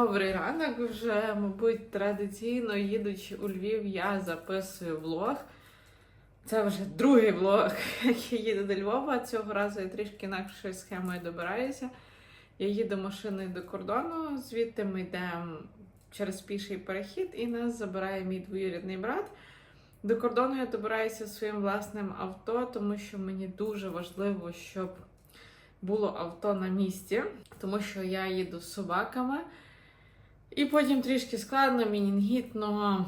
Добрий ранок. Вже, мабуть, традиційно їдучи у Львів, я записую влог. Це вже другий влог, який їду до Львова. Цього разу я трішки інакшою схемою добираюся. Я їду машиною до кордону, звідти ми йдемо через піший перехід, і нас забирає мій двоюрідний брат. До кордону я добираюся своїм власним авто, тому що мені дуже важливо, щоб було авто на місці, тому що я їду з собаками. І потім трішки складно, мінінгітно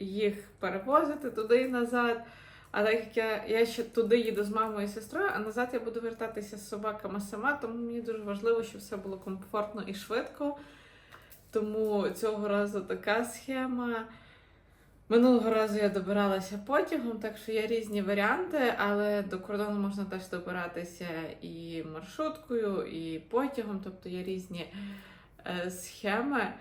їх перевозити туди і назад. А так як я, я ще туди їду з мамою і сестрою, а назад я буду вертатися з собаками сама, тому мені дуже важливо, щоб все було комфортно і швидко. Тому цього разу така схема. Минулого разу я добиралася потягом, так що є різні варіанти, але до кордону можна теж добиратися і маршруткою, і потягом, тобто є різні схеми.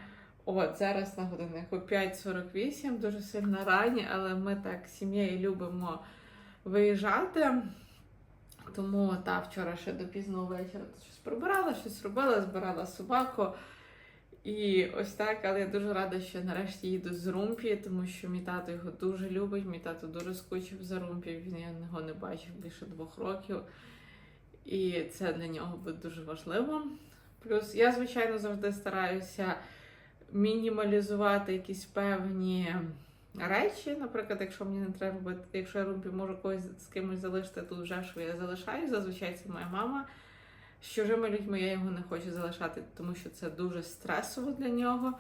От зараз на годиннику 5.48, дуже сильно рані, але ми так сім'єю любимо виїжджати. Тому та вчора ще до пізного вечора щось прибирала, щось робила, збирала собаку. І ось так, але я дуже рада, що нарешті їду з Румпі, тому що мій тато його дуже любить. Мій тато дуже скучив за Румпі, він його не бачив більше двох років. І це для нього буде дуже важливо. Плюс я, звичайно, завжди стараюся мінімалізувати якісь певні речі. Наприклад, якщо мені не треба робити, якщо я Румпі можу когось з кимось залишити тут вже, що я залишаю. Зазвичай це моя мама. З чужими людьми я його не хочу залишати, тому що це дуже стресово для нього.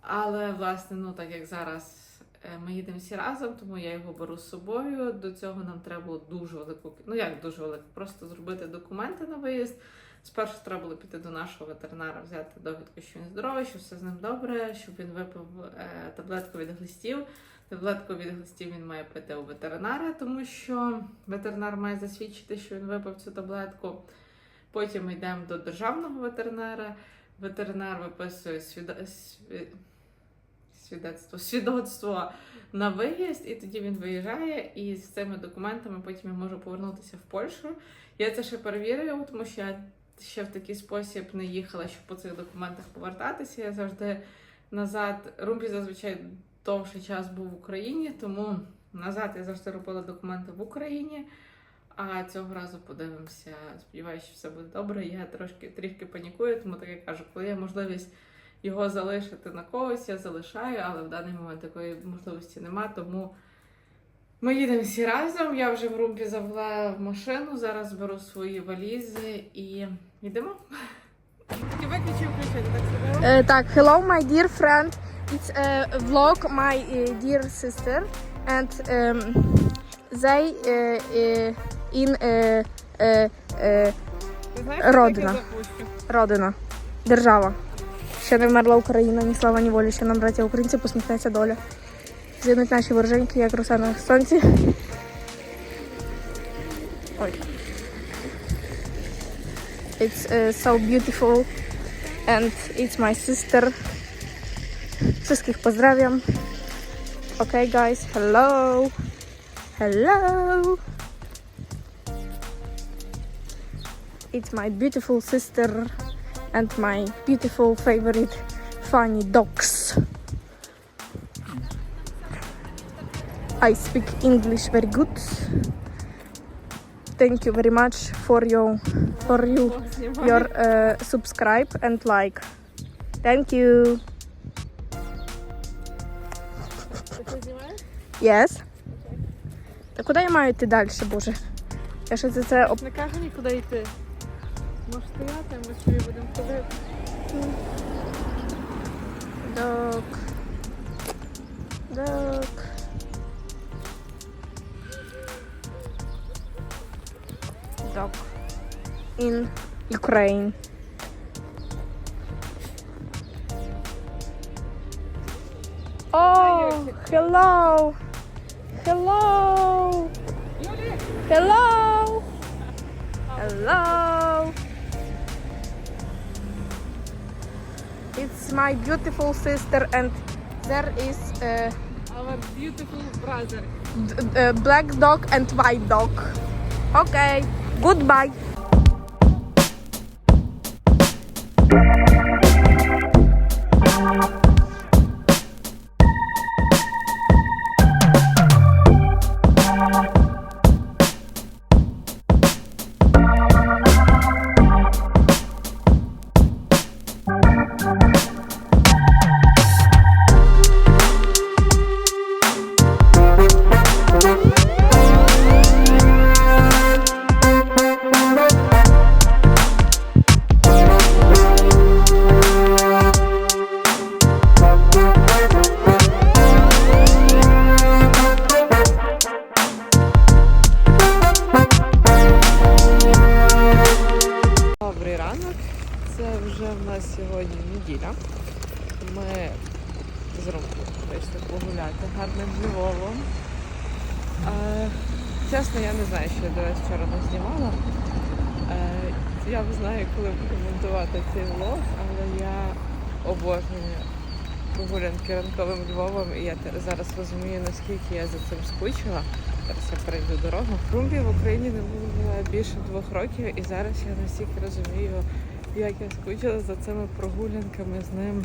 Але, власне, ну так як зараз е, ми їдемо всі разом, тому я його беру з собою. До цього нам треба було дуже велику, ну як дуже велику, просто зробити документи на виїзд. Спершу треба було піти до нашого ветеринара, взяти довідку, що він здоровий, що все з ним добре, щоб він випив е, таблетку від глистів. Таблетку від глистів він має пити у ветеринара, тому що ветеринар має засвідчити, що він випив цю таблетку. Потім ми йдемо до державного ветеринара. Ветеринар виписує свідо... сві- свідоцтво, свідоцтво на виїзд, і тоді він виїжджає. І з цими документами потім я можу повернутися в Польщу. Я це ще перевірю, тому що я ще в такий спосіб не їхала, щоб по цих документах повертатися. Я завжди назад. Румпі зазвичай довший час був в Україні, тому назад я завжди робила документи в Україні. А цього разу подивимося. Сподіваюся, що все буде добре. Я трошки трішки панікую, тому так я кажу, коли є можливість його залишити на когось, я залишаю, але в даний момент такої можливості нема. Тому ми їдемо всі разом. Я вже в румпі завела в машину. Зараз беру свої валізи і йдемо. Тільки виключи включити, так себе. Uh, так, hello, my dear friend. It's a vlog, my uh, dear sister, and um, they uh, in uh, uh, uh, Родина. родина, держава. Ще не вмерла Україна, ні слава, ні волі, ще нам, браття українці, посміхнеться доля. З'єднуть наші вороженьки, як роса на сонці. Ой. It's uh, so beautiful and it's my sister. Wszystkich pozdrawiam. Okay, guys, hello. Hello. It's my beautiful sister and my beautiful favorite funny dogs. I speak English very good. Thank you very much for your for you your uh, subscribe and like. Thank you. Yes. Та куди я маю йти далі, боже? Я ще за це оп... Не кажу нікуди йти. Можеш стояти, ми собі будемо ходити. Dog. Dog. In Ukraine. Oh, hello. Hello. Hello. Hello. It's my beautiful sister and there is a Our beautiful brother. d- uh, black dog and white dog. Okay, goodbye. Гарним Львовом. Е, чесно, я не знаю, що я до вас вчора не знімала. Е, я не знаю, коли буду монтувати цей влог, але я обожнюю прогулянки ранковим Львовом, і я зараз розумію, наскільки я за цим скучила. Зараз я перейду дорогу. Румбі в Україні не було більше двох років, і зараз я настільки розумію, як я скучила за цими прогулянками з ним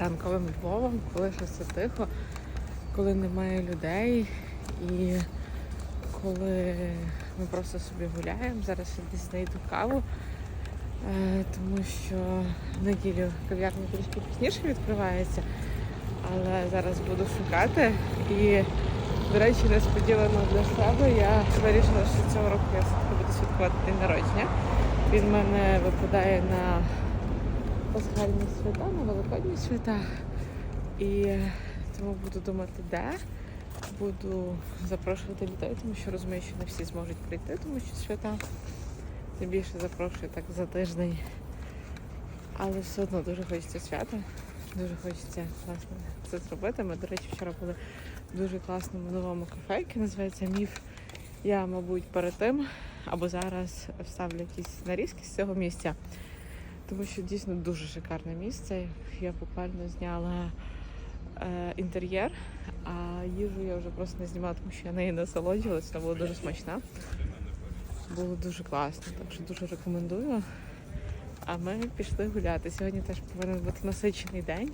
ранковим Львовом, коли щось все тихо, коли немає людей і коли ми просто собі гуляємо. Зараз я десь знайду каву, е, тому що в неділю кав'ярня трішки пізніше відкривається, але зараз буду шукати. І, до речі, несподівано для себе я вирішила, що цього року я все-таки буду святкувати день народження. Він в мене випадає на пасхальні свята, на великодні свята. І тому буду думати, де. Буду запрошувати людей, тому що розумію, що не всі зможуть прийти, тому що свята. Тим більше запрошую так за тиждень. Але все одно дуже хочеться свята. Дуже хочеться класно це зробити. Ми, до речі, вчора були в дуже класному новому кафе, яке називається Міф. Я, мабуть, перед тим або зараз вставлю якісь нарізки з цього місця, тому що дійсно дуже шикарне місце. Я буквально зняла інтер'єр, а їжу я вже просто не знімала, тому що я нею насолоджувалася, вона була дуже смачна. Було дуже класно, так що дуже рекомендую. А ми пішли гуляти. Сьогодні теж повинен бути насичений день,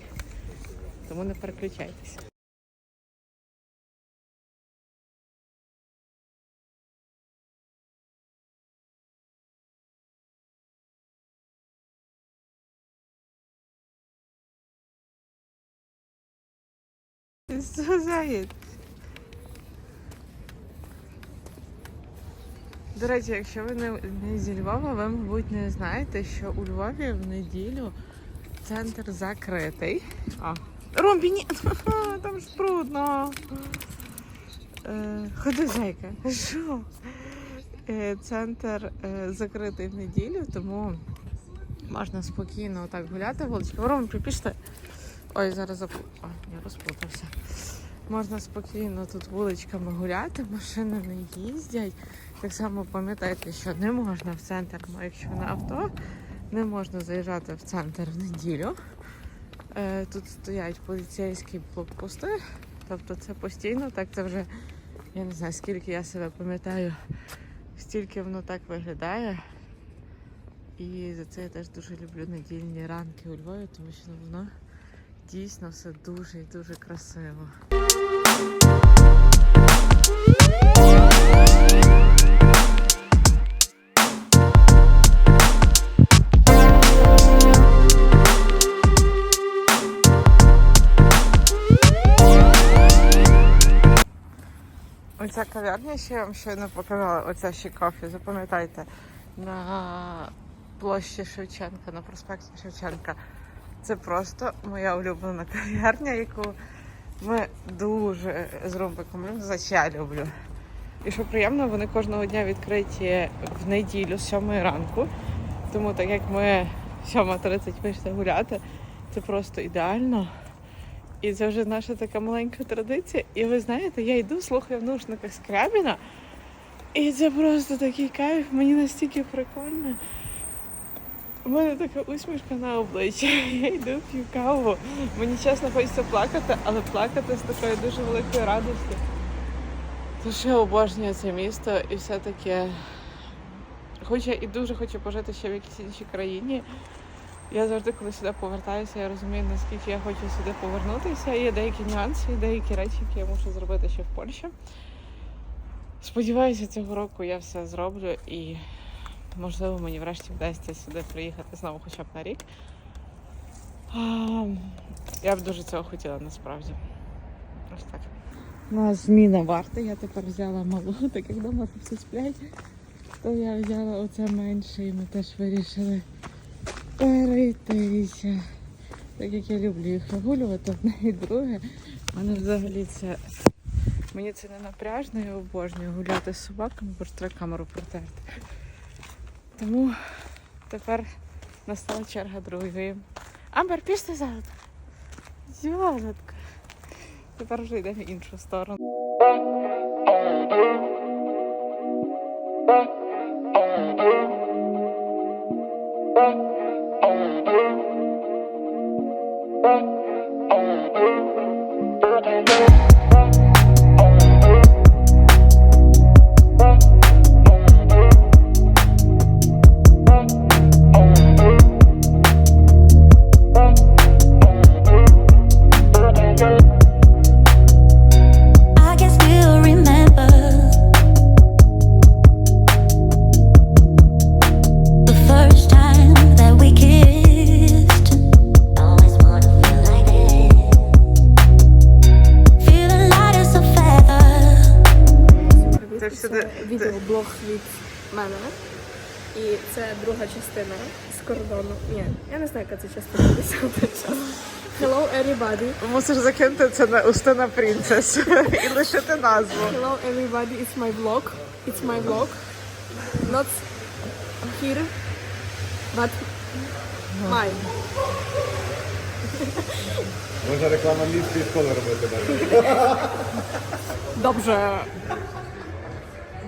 тому не переключайтеся. Що заєць? До речі, якщо ви не, не зі Львова, ви, мабуть, не знаєте, що у Львові в неділю центр закритий. А, Ромбі, ні, там ж брудно. Е, ходи, зайка. Що? Е, центр е, закритий в неділю, тому можна спокійно так гуляти вуличками. Ромбі, пішли. Ой, зараз запу... А, я розплутався. Можна спокійно тут вуличками гуляти, машини не їздять. Так само пам'ятайте, що не можна в центр, якщо на авто, не можна заїжджати в центр в неділю. Е, тут стоять поліцейські блокпости, тобто це постійно, так це вже, я не знаю, скільки я себе пам'ятаю, стільки воно так виглядає. І за це я теж дуже люблю недільні ранки у Львові, тому що воно дійсно все дуже і дуже красиво. Оця кав'ярня, що я вам щойно показала, оця ще кофі, запам'ятайте, на площі Шевченка, на проспекті Шевченка. Це просто моя улюблена кав'ярня, яку ми дуже з Румбиком любимо, за що я люблю. І що приємно, вони кожного дня відкриті в неділю з 7 ранку. Тому так як ми 7.30 вийшли гуляти, це просто ідеально. І це вже наша така маленька традиція. І ви знаєте, я йду, слухаю в наушниках Скрябіна. І це просто такий кайф, мені настільки прикольно. У мене така усмішка на обличчі. Я йду п'ю каву. Мені чесно хочеться плакати, але плакати з такої дуже великої радості. Тому що я обожнюю це місто і все-таки, хоча і дуже хочу пожити ще в якійсь іншій країні. Я завжди, коли сюди повертаюся, я розумію, наскільки я хочу сюди повернутися. Є деякі нюанси, деякі речі, які я мушу зробити ще в Польщі. Сподіваюся, цього року я все зроблю і, можливо, мені врешті вдасться сюди приїхати знову хоча б на рік. Я б дуже цього хотіла насправді. Ось так. У нас зміна варти. Я тепер взяла малу, так як вдома всі сплять, то я взяла оце менше і ми теж вирішили перейтися. Так як я люблю їх вигулювати, одне і друге. Мене взагалі це. Мені це не напряжно, я обожнюю гуляти з собаками, треба камеру протерти. Тому тепер настала черга другої Амбер, пішли золотко. Золотко. Тепер вже йдемо в іншу сторону. Відеоблог від мене. І це друга частина з кордону. Ні, я не знаю, яка це частина десята час. Hello everybody. Мусиш закинути це на Устина Принцес і лишити назву. Hello everybody, it's my vlog. It's my vlog. Not here, but mine. Можна реклама англійської школи робити далі.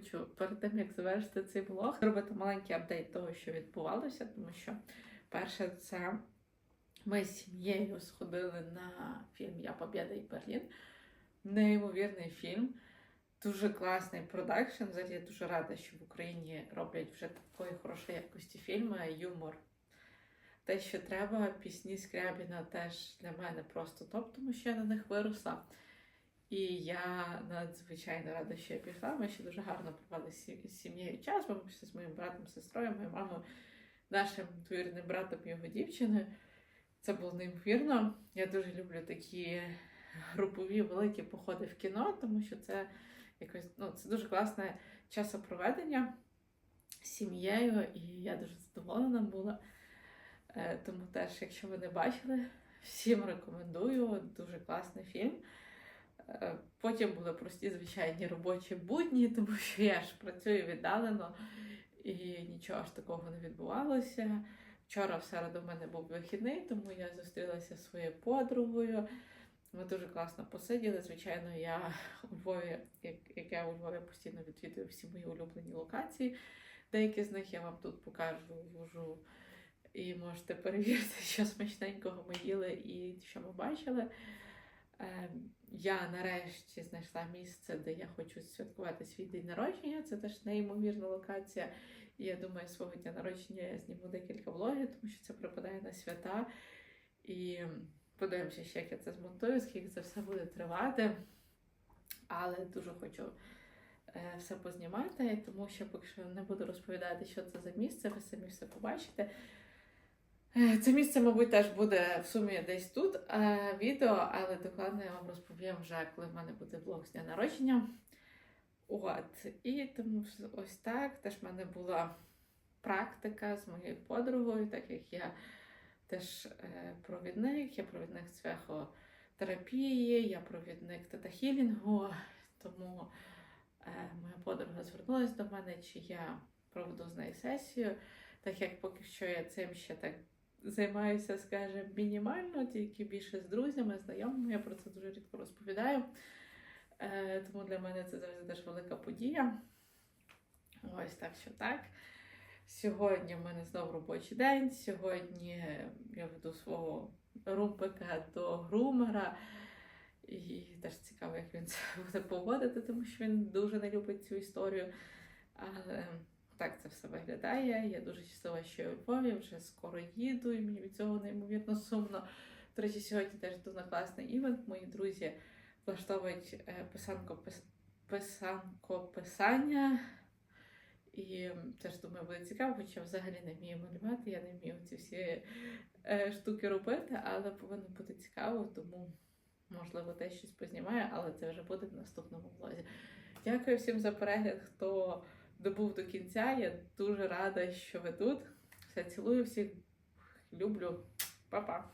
хочу перед тим, як завершити цей влог, зробити маленький апдейт того, що відбувалося, тому що перше, це ми з сім'єю сходили на фільм Я Побєда і Берлін. Неймовірний фільм, дуже класний продакшн. Взагалі я дуже рада, що в Україні роблять вже такої хорошої якості фільми, юмор. Те, що треба, пісні Скрябіна теж для мене просто топ, тому що я на них виросла. І я надзвичайно рада, що я пішла. Ми ще дуже гарно провели з сім'єю час. Ми пішли з моїм братом, сестрою, моєю мамою, нашим двоюрідним братом і його дівчиною. Це було неймовірно. Я дуже люблю такі групові великі походи в кіно, тому що це якось ну, це дуже класне часопроведення з сім'єю, і я дуже задоволена була. Е, Тому теж, якщо ви не бачили, всім рекомендую. Дуже класний фільм. Е, Потім були прості звичайні робочі будні, тому що я ж працюю віддалено і нічого ж такого не відбувалося. Вчора в середу в мене був вихідний, тому я зустрілася зі своєю подругою. Ми дуже класно посиділи. Звичайно, я у Львові, як, як я у Львові постійно відвідую всі мої улюблені локації. Деякі з них я вам тут покажу, вложу. І можете перевірити, що смачненького ми їли і що ми бачили. Е, Я нарешті знайшла місце, де я хочу святкувати свій день народження. Це теж неймовірна локація. І я думаю, свого дня народження я зніму декілька влогів, тому що це припадає на свята. І подивимося, ще, як я це змонтую, скільки це все буде тривати. Але дуже хочу е, все познімати, тому що поки що не буду розповідати, що це за місце, ви самі все побачите. Е, Це місце, мабуть, теж буде в сумі десь тут е, відео, але докладно я вам розповім вже, коли в мене буде влог з дня народження. От. І тому ось так. Теж в мене була практика з моєю подругою, так як я теж е, провідник, я провідник цвеху терапії, я провідник тета-хілінгу, тому е, моя подруга звернулася до мене, чи я проведу з нею сесію, так як поки що я цим ще так займаюся, скажімо, мінімально, тільки більше з друзями, знайомими. Я про це дуже рідко розповідаю. Е, тому для мене це завжди теж велика подія. Ось так що так. Сьогодні в мене знову робочий день. Сьогодні я веду свого румпика до грумера. І теж цікаво, як він це буде поводити, тому що він дуже не любить цю історію. Але так це все виглядає. Я дуже щаслива, що я у Львові, вже скоро їду, і мені від цього неймовірно сумно. До речі, сьогодні теж на класний івент. Мої друзі влаштовують е, писанко писанкописання. І теж думаю, буде цікаво, хоча взагалі не вмію малювати, я не вмію ці всі е, штуки робити, але повинно бути цікаво, тому можливо теж щось познімаю, але це вже буде в наступному влозі. Дякую всім за перегляд, хто добув до кінця. Я дуже рада, що ви тут. Все цілую всіх, люблю, Па-па!